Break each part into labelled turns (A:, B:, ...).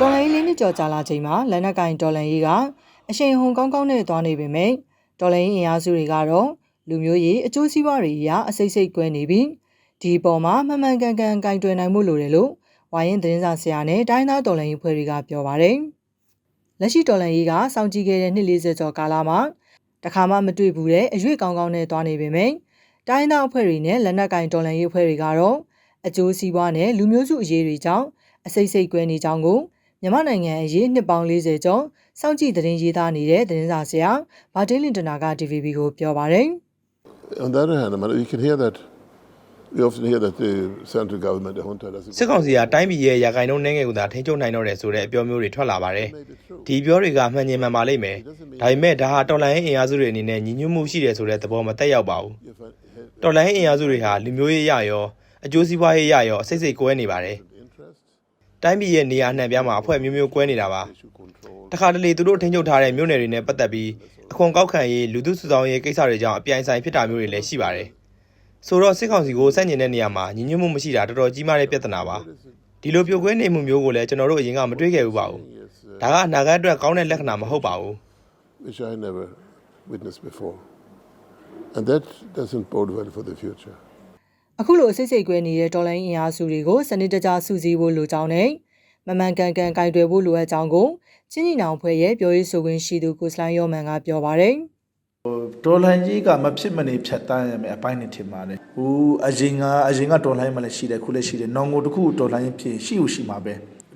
A: တော်လိုင်းလေးနှစ်ကျော်ကြာလာချိန်မှာလက်နက်ကင်တော်လန်ရေးကအရှိန်ဟုန်ကောင်းကောင်းနဲ့သွားနေပေမဲ့တော်လိုင်းအင်အားစုတွေကတော့လူမျိုးရေးအကျိုးစီးပွားတွေအရာအစိတ်စိတ်ကွဲနေပြီးဒီအပေါ်မှာမှန်မှန်ကန်ကန်ကင်တွယ်နိုင်မှုလိုတယ်လို့ဝိုင်းရင်သတင်းစာဆရာနဲ့တိုင်းသားတော်လိုင်းရေးဖွဲ့တွေကပြောပါတယ်။လက်ရှိတော်လိုင်းရေးကစောင့်ကြည့်ခဲ့တဲ့နှစ်40ကျော်ကာလမှာတခါမှမတွေ့ဘူးတဲ့အရွေ့ကောင်းကောင်းနဲ့သွားနေပေမဲ့တိုင်းသားအဖွဲ့တွေနဲ့လက်နက်ကင်တော်လန်ရေးအဖွဲ့တွေကတော့အကျိုးစီးပွားနဲ့လူမျိုးစုအရေးတွေကြောင့်အစိတ်စိတ်ကွဲနေကြောင်းကို မြန်မာနိုင်ငံအရေးနှစ်ပေါင်း40ကျော်စောင့်ကြည့်သတင်းရေးသားနေတဲ့သတင်းစာဆရာဘာတင်းလင်တနာက DVB ကိုပြောပါတယ်
B: On the other hand, I mean, you can hear that. We often hear that the central government, the junta, doesn't.
C: စစ်ကောင်စီကတိုင်းပြည်ရဲ့ရာဂိုင်နှုန်းနှင်းငယ်ကိုသာထိန်းချုပ်နိုင်တော့တယ်ဆိုတဲ့အပြောမျိုးတွေထွက်လာပါတယ်။ဒီပြောတွေကမှန်ညင်မှန်ပါလိမ့်မယ်။ဒါပေမဲ့ဒါဟာတော်လိုင်းရေးအင်အားစုတွေအနေနဲ့ညီညွတ်မှုရှိတယ်ဆိုတဲ့သဘောမတက်ရောက်ပါဘူး။တော်လိုင်းရေးအင်အားစုတွေဟာလူမျိုးရေးရရောအကျိုးစီးပွားရေးရရောအစိတ်စိတ်ကွဲနေပါတယ်။ တိုင်းပြည်ရဲ့နေရာနှံ့ပြားမှာအဖွဲ့မျိုးမျိုးကွဲနေတာပါ။တခါတလေသူတို့ထိန်းချုပ်ထားတဲ့မြို့နယ်တွေနဲ့ပတ်သက်ပြီးအခွန်ကောက်ခံရေးလူထုစုဆောင်ရေးကိစ္စတွေကြောင့်အပြိုင်ဆိုင်ဖြစ်တာမျိုးတွေလည်းရှိပါတယ်။ဆိုတော့စစ်ကောင်စီကိုစန့်ကျင်တဲ့နေရာမှာညီညွတ်မှုမရှိတာတော်တော်ကြီးမားတဲ့ပြဿနာပါ။ဒီလိုပြိုကွဲနေမှုမျိုးကိုလည်းကျွန်တော်တို့အရင်ကမတွေ့ခဲ့ဘူးပါဘူး။ဒါကအနာဂတ်အတွက်ကောင်းတဲ့လက္ခဏာမဟုတ်ပါဘူး။
B: which I never witnessed before. And that doesn't bode well for the future.
A: အခုလိုအစိတ်စိတ်ကွဲနေတဲ့တော်လိုင်းအင်အားစုတွေကိုစနစ်တကျစုစည်းဖို့လိုကြောင်းနဲ့မမှန်ကန်ကန်ကင်တွယ်ဖို့လိုအပ်ကြောင်းကိုချင်းညီနောင်ဖွဲ့ရဲ့ပြောရေးဆိုခွင့်ရှိသူကိုစလိုင်းယောမန်ကပြောပါတယ်။
D: ဟိုဒေါ်လာကြီးကမဖြစ်မနေဖြတ်တန်းရမယ်အပိုင်းနဲ့ထင်ပါတယ်ဟိုအရင်ကအရင်ကဒေါ်လာကြီးမှလည်းရှိတယ်ခုလည်းရှိတယ်နောင်ကိုတစ်ခုဒေါ်လာကြီးဖြစ်ရှိ ਉ ရှိမှာပဲ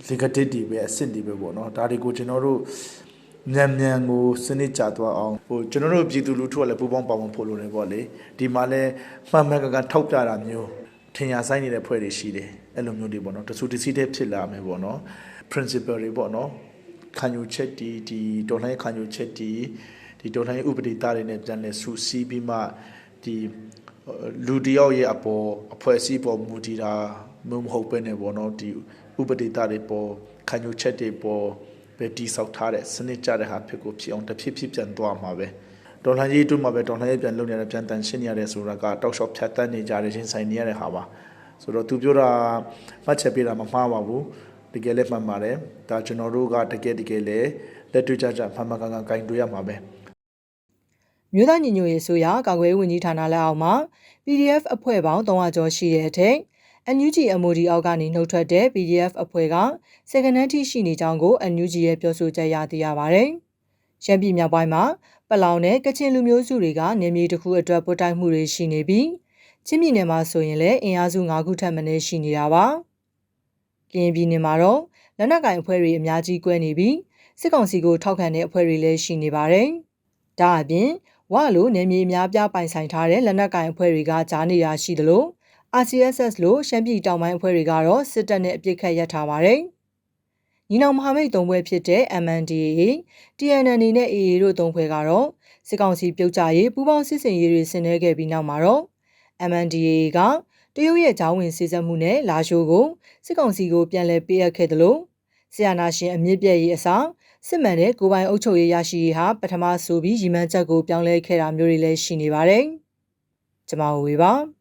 D: legative တွေပဲအဆင့်တွေပဲပေါ့နော်ဒါတွေကိုကျွန်တော်တို့ မြန်မြန်ကိုစနစ်ကြသွားအောင်ဟိုကျွန်တော်တို့ပြည်သူလူထုကလည်းပူပေါင်းပါဝင်ဖို့လိုနေပေါ့လေဒီမှာလည်းမှန်မှန်ကန်ကန်ထောက်ပြတာမျိုးထင်ရဆိုင်နေတဲ့ဖွဲ့တွေရှိတယ်အဲ့လိုမျိုးတွေပေါ့နော်တဆူတစီတဲ့ဖြစ်လာမယ်ပေါ့နော် principle တွေပေါ့နော်ခံယူချက်ဒီဒီဒေါ်လာခံယူချက်ဒီဒီဒေါ်လာဥပဒေသားတွေနဲ့ပြန်လဲဆူစီးပြီးမှဒီလူတယောက်ရဲ့အပေါ်အဖွဲ့အစည်းပေါ်မူတည်တာမဟုတ်ပဲねပေါ့နော်ဒီဥပဒေသားတွေပေါ်ခံယူချက်တွေပေါ် ပဲတိဆောက်ထားတဲ့စနစ်ကြတဲ့ဟာဖြစ်ကိုဖြစ်အောင်တစ်ဖြစ်ဖြစ်ပြန်သွားမှာပဲဒေါ်လာကြီးတို့မှာပဲဒေါ်လာကြီးပြန်လုံနေတဲ့ပြန်တန်ရှင်းနေရတယ်ဆိုတာကတောက်လျှောက်ဖြတ်တန်းနေကြတဲ့ချင်းဆိုင်နေရတဲ့ဟာပါဆိုတော့သူပြောတာမှတ်ချက်ပေးတာမမှားပါဘူးတကယ်လည်းမှန်ပါတယ်ဒါကျွန်တော်တို့ကတကယ်တကယ်လည်းလက်တွေ့ကြကြမှန်မှန်ကန်ကန်ကင်တွေ့ရမှာပဲ
A: မြို့သားညီညွတ်ရေးဆိုရကာကွယ်ရေးဝန်ကြီးဌာနလက်အောက်မှာ PDF အဖွဲ့ပေါင်း300ကျော်ရှိတဲ့အထက် NUG MOD အောက်ကနေနှုတ်ထွက်တဲ့ PDF အဖွဲ့ကစက္ကနန်းထိရှိနေကြောင်းကို NUG ရဲ့ပြောဆိုချက်ရသိရပါဗျ။ရှမ်းပြည်မြောက်ပိုင်းမှာပလောင်နဲ့ကချင်လူမျိုးစုတွေကနေမြေတစ်ခုအတွက်ပုတ်တိုက်မှုတွေရှိနေပြီးချင်းပြည်နယ်မှာဆိုရင်လည်းအင်အားစု9ခုထပ်မင်းရှိနေတာပါ။ကရင်ပြည်နယ်မှာတော့လက်နက်ကင်အဖွဲ့တွေအများကြီးကွဲနေပြီးစစ်ကောင်စီကိုထောက်ခံတဲ့အဖွဲ့တွေလည်းရှိနေပါတယ်။ဒါအပြင်ဝလိုနေမြေအများပြားပိုင်ဆိုင်ထားတဲ့လက်နက်ကင်အဖွဲ့တွေကကြားနေရရှိသလို RCSS လို့ရှမ်းပြည်တောင်ပိုင်းအဖွဲ့တွေကတော့စစ်တပ်နဲ့အပြစ်ခတ်ရပ်ထားပါတယ်။ညီနောင်မဟာမိတ်သုံးဖွဲ့ဖြစ်တဲ့ MNDAA, TNN နဲ့ AA တို့သုံးဖွဲ့ကတော့စစ်ကောင်စီပြုတ်ကြရေးပူးပေါင်းစစ်စင်ရေးတွေဆင်နွှဲခဲ့ပြီးနောက်မှာတော့ MNDAA ကတရုတ်ရဲ့ဂျောင်းဝင်စီစက်မှုနဲ့လာရှိုးကိုစစ်ကောင်စီကိုပြန်လည်ပေးအပ်ခဲ့တယ်လို့ဆီယနာရှင်အမြင့်ပြည့်ရေးအစားစစ်မှန်တဲ့ကိုပိုင်အုပ်ချုပ်ရေးရရှိရေးဟာပထမဆိုပြီးရီမန်းချက်ကိုပြောင်းလဲခဲ့တာမျိုးတွေလည်းရှိနေပါတယ်။ကျွန်မဝေပါ